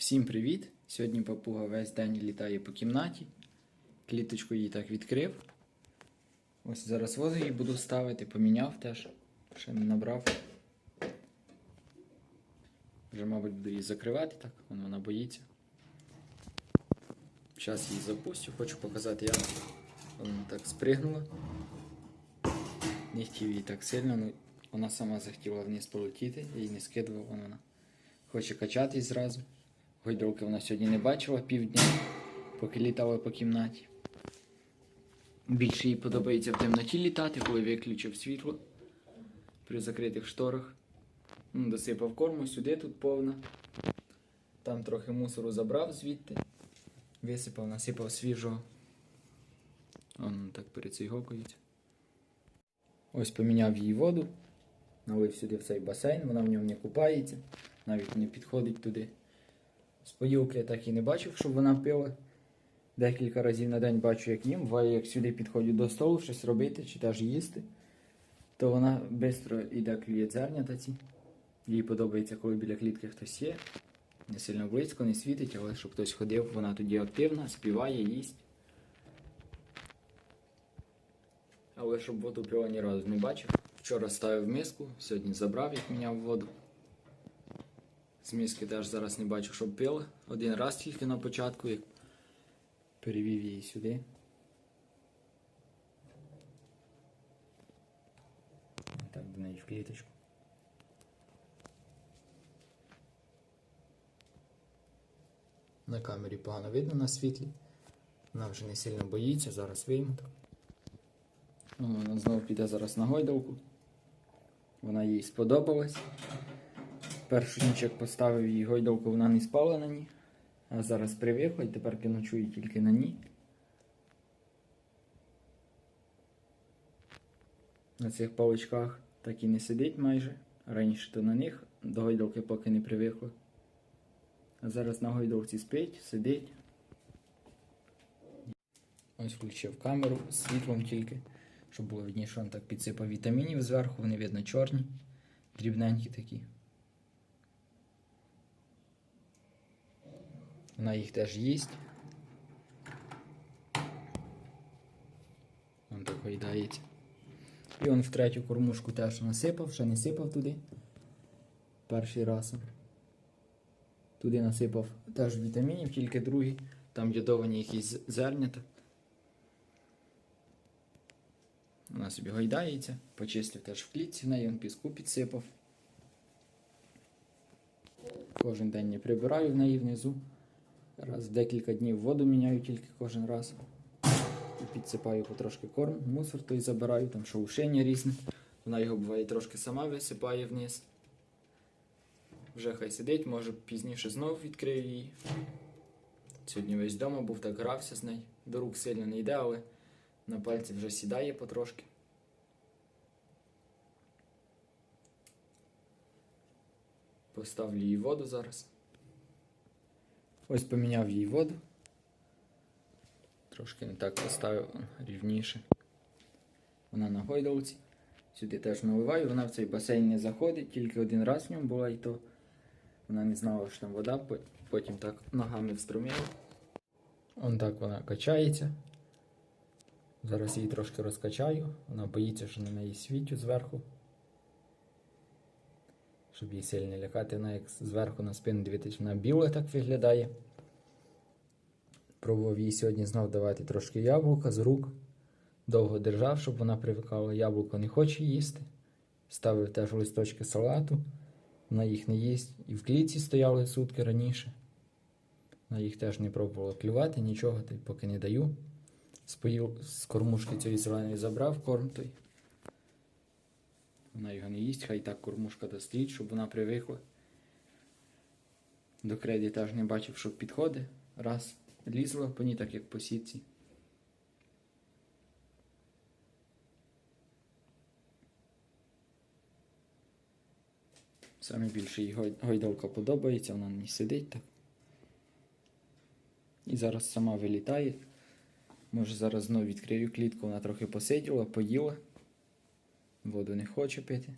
Всім привіт! Сьогодні папуга весь день літає по кімнаті. Кліточку її так відкрив. Ось зараз воду її буду ставити, поміняв теж. Ще не набрав. Вже, мабуть, буду її закривати, так, вон вона боїться. Зараз її запустю, хочу показати, як вона так спригнула. Не хотів її так сильно, ну вона сама захотіла вниз полетіти, її не скидував, вона хоче качатись зразу. Гойдолки вона сьогодні не бачила півдня, поки літала по кімнаті. Більше їй подобається в темноті літати, коли виключив світло при закритих шторах. Ну, Досипав корму, сюди тут повна. Там трохи мусору забрав звідти. Висипав, насипав свіжого. Он так перед цією гокується. Ось поміняв їй воду, налив сюди в цей басейн, вона в ньому не купається, навіть не підходить туди. З я так і не бачив, щоб вона пила. Декілька разів на день бачу, як їм. Буває, як сюди підходжу до столу, щось робити чи теж їсти, то вона швидко йде клює зернята ці. Їй подобається, коли біля клітки хтось є. Не сильно близько, не світить, але щоб хтось ходив, вона тоді активна, співає, їсть. Але щоб воду пила ні разу не бачив. Вчора ставив миску, сьогодні забрав, як міняв воду. З теж зараз не бачу, щоб пила. Один раз тільки на початку, як перевів її сюди. Так, до неї в кліточку. На камері погано видно на світлі. Вона вже не сильно боїться, зараз вийму. Ну, Вона знову піде зараз на гойдалку. Вона їй сподобалась. Першу ніч, як поставив їй гойдалку, вона не спала на ній. А зараз привикла і тепер ночує тільки на ній. На цих паличках так і не сидить майже. Раніше то на них до гойдалки поки не привикла. А зараз на гойдалці спить, сидить. Ось включив камеру з світлом тільки, щоб було видніше, він так підсипав вітамінів зверху, вони видно чорні, дрібненькі такі. Вона їх теж їсть. Вон так гойдається. І он в третю кормушку теж насипав, ще не сипав туди. Перший раз. Туди насипав теж вітамінів, тільки другий. Там йодовані якісь зернята. Вона собі гойдається, почистив теж в клітці, в неї он піску підсипав. Кожен день не прибираю в неї внизу. Раз декілька днів воду міняю тільки кожен раз. І підсипаю потрошки корм, мусор той забираю, там шоушення різне. Вона його буває трошки сама висипає вниз. Вже хай сидить, може пізніше знову відкрию її. Сьогодні весь вдома був, так грався з нею. До рук сильно не йде, але на пальці вже сідає потрошки. Поставлю їй воду зараз. Ось поміняв їй воду. Трошки не так поставив рівніше. Вона на гойдалці. Сюди теж наливаю, вона в цей басейн не заходить, тільки один раз в ньому була і то вона не знала, що там вода, потім так ногами вструмила. Он так вона качається. Зараз її трошки розкачаю. Вона боїться, що на неї світю зверху. Щоб її сильно лякати, вона як зверху на спину дивитись, вона біла так виглядає. Пробував їй сьогодні знов давати трошки яблука з рук. Довго держав, щоб вона привикала. Яблуко не хоче їсти. Ставив теж листочки салату. Вона їх не їсть. І в клітці стояли сутки раніше. Вона їх теж не пробувала клювати, нічого, поки не даю. Споїв з кормушки цієї зеленої забрав корм той. Вона його не їсть, хай так кормушка достоїть, щоб вона привикла. До креді теж не бачив, щоб підходить. Раз лізла по ній, так як по сітці. Саме більше їй гой- гойдалка подобається, вона не сидить так. І зараз сама вилітає. Може зараз знову відкрию клітку, вона трохи посиділа, поїла. Воду не хочу пити.